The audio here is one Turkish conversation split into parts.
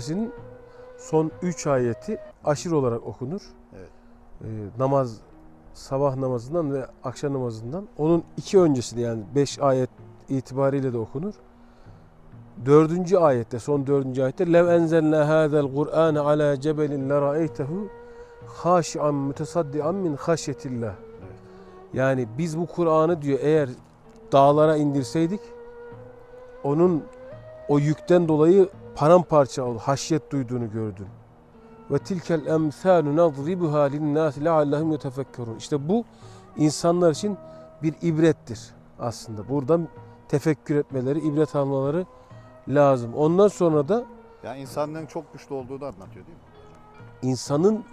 suresinin son 3 ayeti aşırı olarak okunur. Evet. Ee, namaz sabah namazından ve akşam namazından onun iki öncesinde yani 5 ayet itibariyle de okunur. Dördüncü ayette, son dördüncü ayette lev enzelna hâzel Kur'âne alâ cebelin le ra'eytehu haşi'an mütesaddian min haşyetillah. Yani biz bu Kur'an'ı diyor eğer dağlara indirseydik onun o yükten dolayı paramparça ol, haşyet duyduğunu gördün. Ve tilkel emsalu nadribuha linnâsi leallehum yetefekkerun. İşte bu insanlar için bir ibrettir aslında. Buradan tefekkür etmeleri, ibret almaları lazım. Ondan sonra da Yani insanlığın çok güçlü olduğunu anlatıyor değil mi? insanın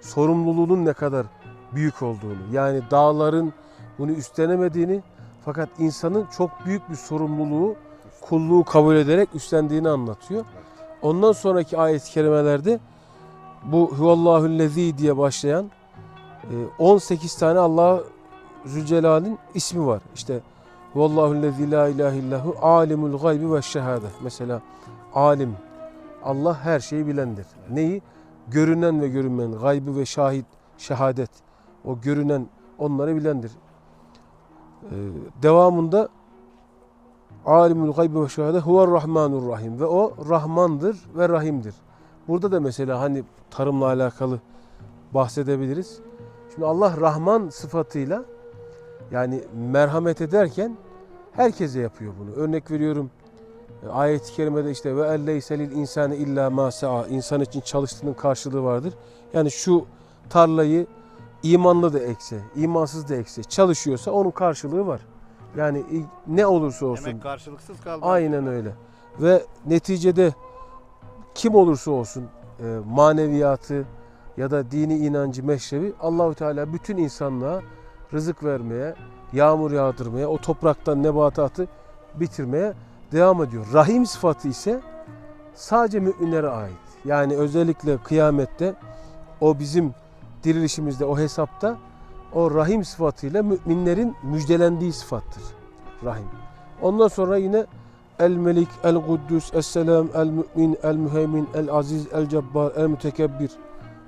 sorumluluğunun ne kadar büyük olduğunu, yani dağların bunu üstlenemediğini fakat insanın çok büyük bir sorumluluğu, kulluğu kabul ederek üstlendiğini anlatıyor. Ondan sonraki ayet-i kerimelerde bu Huvallahullezî diye başlayan e, 18 tane Allah Zülcelal'in ismi var. İşte Huvallahullezî la ilahe illahu alimul gaybi ve şehade. Mesela alim, Allah her şeyi bilendir. Neyi? Görünen ve görünmeyen, gaybı ve şahit, şehadet. O görünen onları bilendir. Ee, devamında alimul gaybi ve şehade huver rahmanur rahim ve o rahmandır ve rahimdir. Burada da mesela hani tarımla alakalı bahsedebiliriz. Şimdi Allah Rahman sıfatıyla yani merhamet ederken herkese yapıyor bunu. Örnek veriyorum e, ayet-i kerimede işte ve elleyselil insane illa ma sa'a insan için çalıştığının karşılığı vardır. Yani şu tarlayı imanlı da ekse, imansız da ekse çalışıyorsa onun karşılığı var. Yani ne olursa olsun. Emek karşılıksız kalmaz. Aynen öyle. Ve neticede kim olursa olsun e, maneviyatı ya da dini inancı meşrebi Allahü Teala bütün insanlığa rızık vermeye, yağmur yağdırmaya, o topraktan nebatatı bitirmeye devam ediyor. Rahim sıfatı ise sadece müminlere ait. Yani özellikle kıyamette o bizim dirilişimizde o hesapta o rahim sıfatıyla müminlerin müjdelendiği sıfattır. Rahim. Ondan sonra yine El Melik, El Kuddüs, Es Selam, El Mümin, El Müheymin, El Aziz, El Cebbar, El Mütekebbir.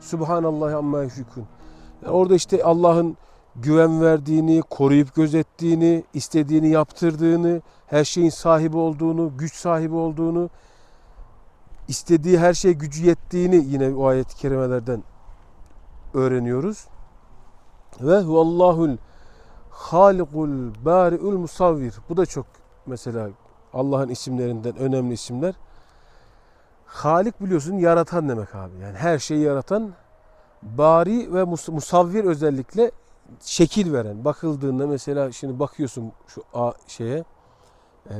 Subhanallah amma yüşrikun. Yani orada işte Allah'ın güven verdiğini, koruyup gözettiğini, istediğini yaptırdığını, her şeyin sahibi olduğunu, güç sahibi olduğunu, istediği her şeye gücü yettiğini yine o ayet-i kerimelerden öğreniyoruz. Ve huvallahul halikul bari'ul musavvir. Bu da çok mesela Allah'ın isimlerinden önemli isimler. Halik biliyorsun yaratan demek abi. Yani her şeyi yaratan bari ve mus- musavvir özellikle şekil veren. Bakıldığında mesela şimdi bakıyorsun şu a- şeye e,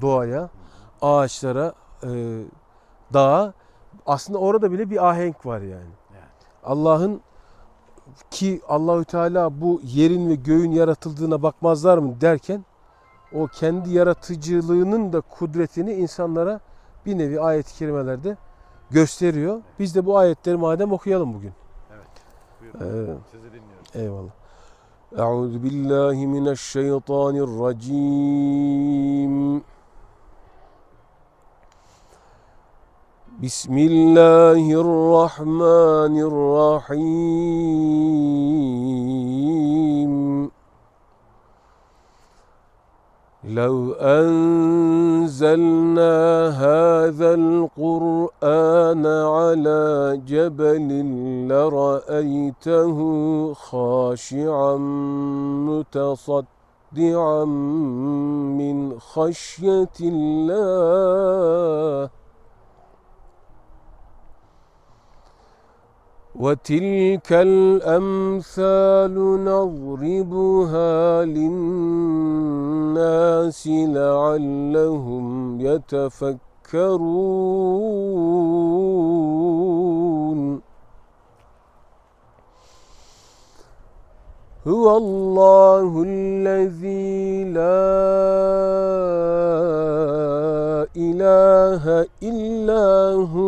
doğaya, ağaçlara, e, dağa aslında orada bile bir ahenk var yani. Yani. Allah'ın ki Allahü Teala bu yerin ve göğün yaratıldığına bakmazlar mı derken o kendi yaratıcılığının da kudretini insanlara bir nevi ayet-i kerimelerde gösteriyor. Biz de bu ayetleri madem okuyalım bugün. Buyurun. Ee, Sizi dinliyoruz. Eyvallah. Euzu billahi mineşşeytanirracim. Bismillahirrahmanirrahim. لو أنزلنا هذا القرآن على جبل لرأيته خاشعا متصدعا من خشية الله وتلك الأمثال نضربها للناس لعلهم يتفكرون. هو الله الذي لا إله إلا هو.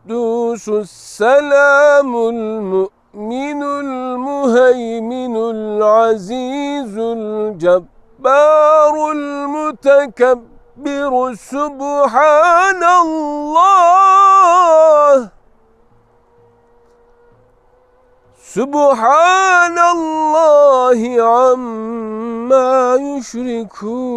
القدوس السلام المؤمن المهيمن العزيز الجبار المتكبر سبحان الله سبحان الله عما يشركون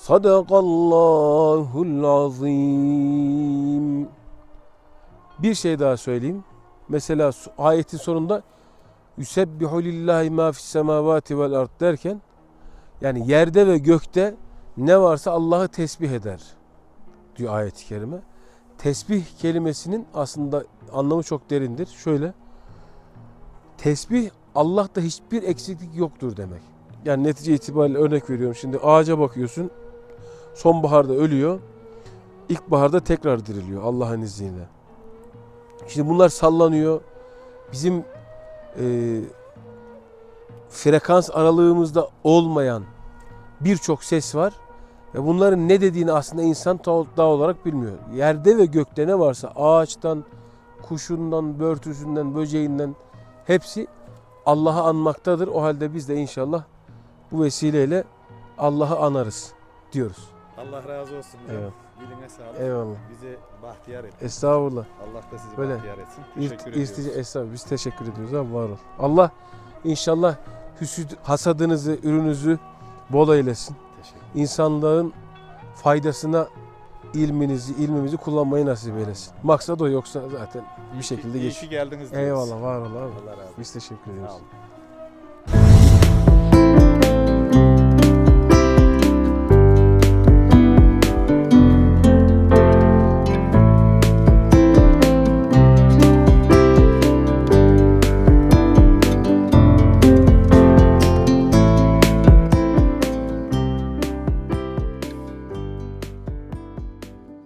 Sadakallahul azim. Bir şey daha söyleyeyim. Mesela ayetin sonunda Yusebbihu lillahi ma fis semavati vel ard derken yani yerde ve gökte ne varsa Allah'ı tesbih eder diyor ayet-i kerime. Tesbih kelimesinin aslında anlamı çok derindir. Şöyle tesbih Allah'ta hiçbir eksiklik yoktur demek. Yani netice itibariyle örnek veriyorum. Şimdi ağaca bakıyorsun. Sonbaharda ölüyor. İlkbaharda tekrar diriliyor Allah'ın izniyle. Şimdi bunlar sallanıyor. Bizim e, frekans aralığımızda olmayan birçok ses var. Ve bunların ne dediğini aslında insan daha olarak bilmiyor. Yerde ve gökte ne varsa ağaçtan, kuşundan, börtüsünden, böceğinden hepsi Allah'ı anmaktadır. O halde biz de inşallah bu vesileyle Allah'ı anarız diyoruz. Allah razı olsun. Evet. Diline sağlık. Eyvallah. Bizi bahtiyar et. Estağfurullah. Allah da sizi Böyle bahtiyar etsin. Teşekkür ediyoruz. estağfurullah. Biz teşekkür ediyoruz abi var ol. Allah inşallah hüsüd, hasadınızı, ürününüzü bol eylesin. Teşekkür. İnsanlığın faydasına ilminizi, ilmimizi kullanmayı nasip eylesin. Maksat o yoksa zaten bir şekilde İyi ki geldiniz diyoruz. Eyvallah var ol abi. Allah razı olsun. Biz teşekkür Sağ ediyoruz. olun.